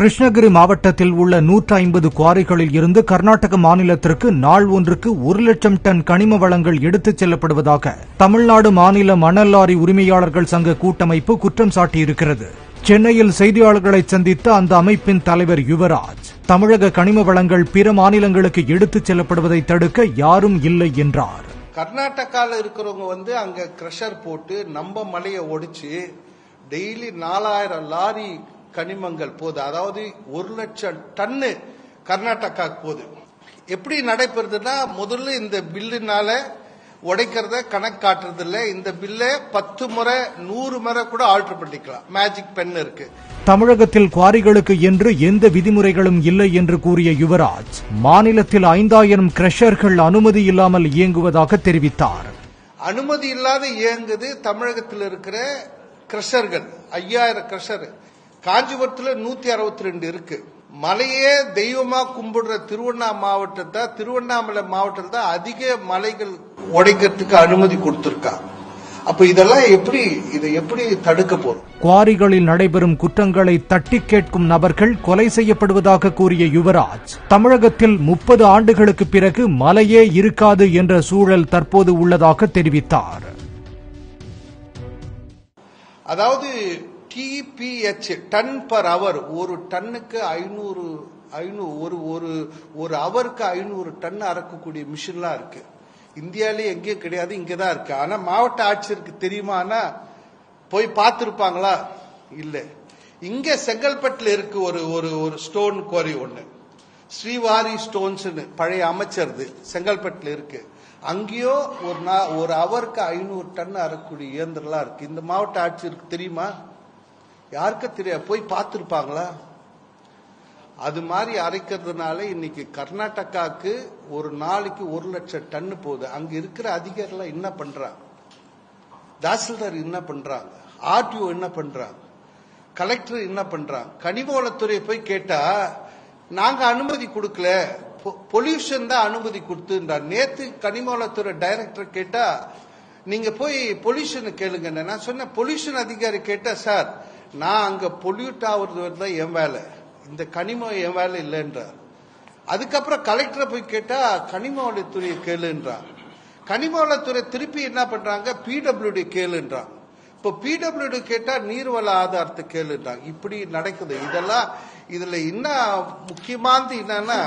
கிருஷ்ணகிரி மாவட்டத்தில் உள்ள நூற்று ஐம்பது குவாரிகளில் இருந்து கர்நாடக மாநிலத்திற்கு நாள் ஒன்றுக்கு ஒரு லட்சம் டன் கனிம வளங்கள் எடுத்துச் செல்லப்படுவதாக தமிழ்நாடு மாநில மணல் லாரி உரிமையாளர்கள் சங்க கூட்டமைப்பு குற்றம் சாட்டியிருக்கிறது. சென்னையில் செய்தியாளர்களை சந்தித்த அந்த அமைப்பின் தலைவர் யுவராஜ் தமிழக கனிம வளங்கள் பிற மாநிலங்களுக்கு எடுத்துச் செல்லப்படுவதை தடுக்க யாரும் இல்லை என்றார். கர்நாடகாவில் இருக்கிறவங்க வந்து அங்க கிரஷர் போட்டு நம்ம மலையை ஒடிச்சு டெய்லி நாலாயிரம் லாரி கனிமங்கள் போகுது அதாவது ஒரு லட்சம் டன்னு கர்நாடகாக்கு போகுது. எப்படி நடைபெறுதுன்னா முதல்ல இந்த பில்லுனால உடைக்கிறத கணக்கு காட்டுறது இல்ல. இந்த பில்ல பத்து முறை நூறு முறை கூட ஆல்டர் பண்ணிக்கலாம். மேஜிக் பென் இருக்கு. தமிழகத்தில் குவாரிகளுக்கு என்று எந்த விதிமுறைகளும் இல்லை என்று கூறிய யுவராஜ் மாநிலத்தில் ஐந்தாயிரம் கிரஷர்கள் அனுமதி இல்லாமல் இயங்குவதாக தெரிவித்தார். அனுமதி இல்லாத இயங்குது தமிழகத்தில் இருக்கிற கிரஷர்கள் ஐயாயிரம் கிரஷர் காஞ்சிபுரத்துல நூத்தி அறுபத்தி ரெண்டு இருக்கு. மலையே தெய்வமா கும்பிடுற திருவண்ணாமலை மாவட்டத்தை திருவண்ணாமலை மாவட்டத்தில் தான் அதிக மலைகள் உடைக்கிறதுக்கு அனுமதி கொடுத்திருக்காங்க அப்ப இதெல்லாம் எப்படி இதை எப்படி தடுக்க போறோம்? குவாரிகளில் நடைபெறும் குற்றங்களை தட்டி கேட்கும் நபர்கள் கொலை செய்யப்படுவதாக கூறிய யுவராஜ் தமிழகத்தில் முப்பது ஆண்டுகளுக்கு பிறகு மலையே இருக்காது என்ற சூழல் தற்போது உள்ளதாக தெரிவித்தார். அதாவது டிபிஹெச் டன் பர் அவர் ஒரு டன்னுக்கு ஐநூறு ஐநூறு ஒரு ஒரு ஒரு அவருக்கு ஐநூறு டன் அறக்கக்கூடிய மிஷின்லாம் இருக்கு. இந்தியாலே எங்கேயும் கிடையாது இங்கே தான் இருக்கு. ஆனால் மாவட்ட ஆட்சியருக்கு தெரியுமானா போய் பார்த்துருப்பாங்களா? இல்லை. இங்கே செங்கல்பட்டில் இருக்கு ஒரு ஒரு ஒரு ஸ்டோன் குவாரி ஒன்று ஸ்ரீவாரி ஸ்டோன்ஸ்னு பழைய அமைச்சர்து செங்கல்பட்டில் இருக்கு. அங்கேயோ ஒரு நா ஒரு அவருக்கு ஐநூறு டன் அறக்கூடிய இயந்திரம்லாம் இருக்கு. இந்த மாவட்ட ஆட்சியருக்கு தெரியுமா? யாருக்கு தெரிய போய் பார்த்துருப்பாங்களா? அது மாதிரி அரைக்கிறதுனால இன்னைக்கு கர்நாடகாவுக்கு ஒரு நாளைக்கு ஒரு லட்சம் டன்னு போகுது. அங்க இருக்கிற அதிகாரிகள் என்ன பண்றாங்க? தாசில்தார் என்ன பண்றாங்க? ஆர்டிஓ என்ன பண்றாங்க? கலெக்டர் என்ன பண்றாங்க? கனிமவளத்துறை போய் கேட்டா நாங்க அனுமதி கொடுக்கல. பொல்யூஷன் தான் அனுமதி கொடுத்துன்றார் நேத்து கனிமவளத்துறை டைரக்டர் கேட்டா நீங்க போய் பொல்யூஷன் கேளுங்க நான் சொன்னேன் பொல்யூஷன் அதிகாரி கேட்டா சார் நான் அங்க பொல்யூட் ஆகுறது தான் என் வேலை. இந்த கனிமம் என் வேலை இல்லைன்றார். அதுக்கப்புறம் கலெக்டரை போய் கேட்டா கனிம வளத்துறையை கேளுன்றான் கனிம வளத்துறை திருப்பி என்ன பண்றாங்க? பிடபிள்யூடி கேளுன்றான் இப்போ பிடபிள்யூடி கேட்டா நீர்வள ஆதாரத்தை கேளுன்றாங்க இப்படி நடக்குது. இதெல்லாம் இதுல என்ன முக்கியமானது என்னன்னா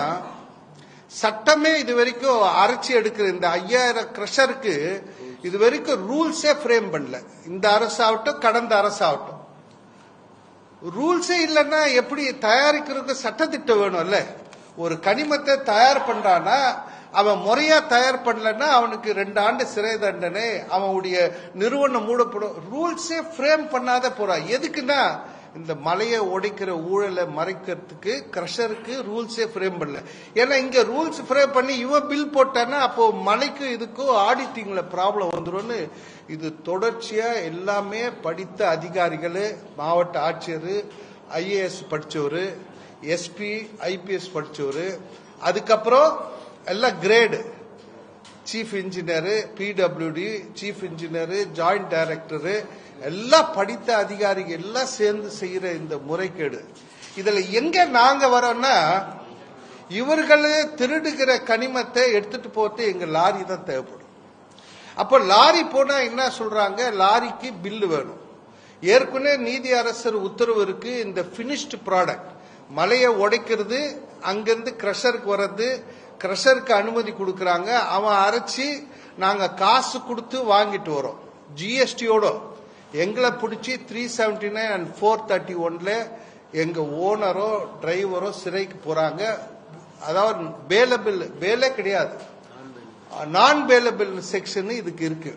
சட்டமே இது வரைக்கும் அரைச்சி எடுக்கிற இந்த ஐயாயிரம் கிரஷருக்கு இது வரைக்கும் ரூல்ஸே ஃப்ரேம் பண்ணல. இந்த அரசாகட்டும் கடந்த அரசாகட்டும். ரூல்ஸே இல்லைன்னா எப்படி தயாரிக்கிறதுக்கு சட்டத்திட்டம் வேணும்ல? ஒரு கனிமத்தை தயார் பண்றானா அவன் முறையா தயார் பண்ணலன்னா அவனுக்கு ரெண்டு ஆண்டு சிறை தண்டனை அவனுடைய நிறுவனம் மூடப்படும். ரூல்ஸே ஃப்ரேம் பண்ணாத போறான் எதுக்குன்னா இந்த மலையை உடைக்கிற ஊழலை மறைக்கிறதுக்கு கிரஷருக்கு ரூல்ஸே ஃப்ரேம் பண்ணல. ஏன்னா இங்க ரூல்ஸ் ஃப்ரேம் பண்ணி இவன் பில் போட்டானா அப்போ மலைக்கும் இதுக்கும் ஆடிட்டிங்ல ப்ராப்ளம் வந்துடும் இது தொடர்ச்சியா எல்லாமே படித்த அதிகாரிகள் மாவட்ட ஆட்சியர் ஐஏஎஸ் படிச்சவரு எஸ்பி ஐபிஎஸ் படிச்சவரு அதுக்கப்புறம் எல்லாம் grade chief engineer PWD chief engineer joint director எல்லாம் படித்த அதிகாரிகள் எல்லாம் சேர்ந்து செய்யற இந்த முறைகேடு. இதுல எங்க நாங்க வரோம்னா இவர்கள் திருடுகிற கனிமத்தை எடுத்துட்டு போட்டு எங்க லாரி தான் தேவைப்படும். அப்போ லாரி போனா என்ன சொல்றாங்க? லாரிக்கு பில்லு வேணும். ஏற்கனவே நீதி அரசர் உத்தரவு இருக்கு இந்த பினிஷ்டு ப்ராடக்ட் மலையை உடைக்கிறது அங்கிருந்து கிரஷருக்கு வர்றது கிரஷருக்கு அனுமதி கொடுக்கறாங்க. அவன் அரைச்சி நாங்க காசு கொடுத்து வாங்கிட்டு வரோம். ஜிஎஸ்டியோட எங்களை பிடிச்சி three seventy nine and four thirty ஒன்ல எங்க ஓனரோ டிரைவரோ சிறைக்கு போறாங்க. அதாவது பேலபிள் பேலே கிடையாது. நான் பேலபிள் செக்ஷன் இதுக்கு இருக்கு.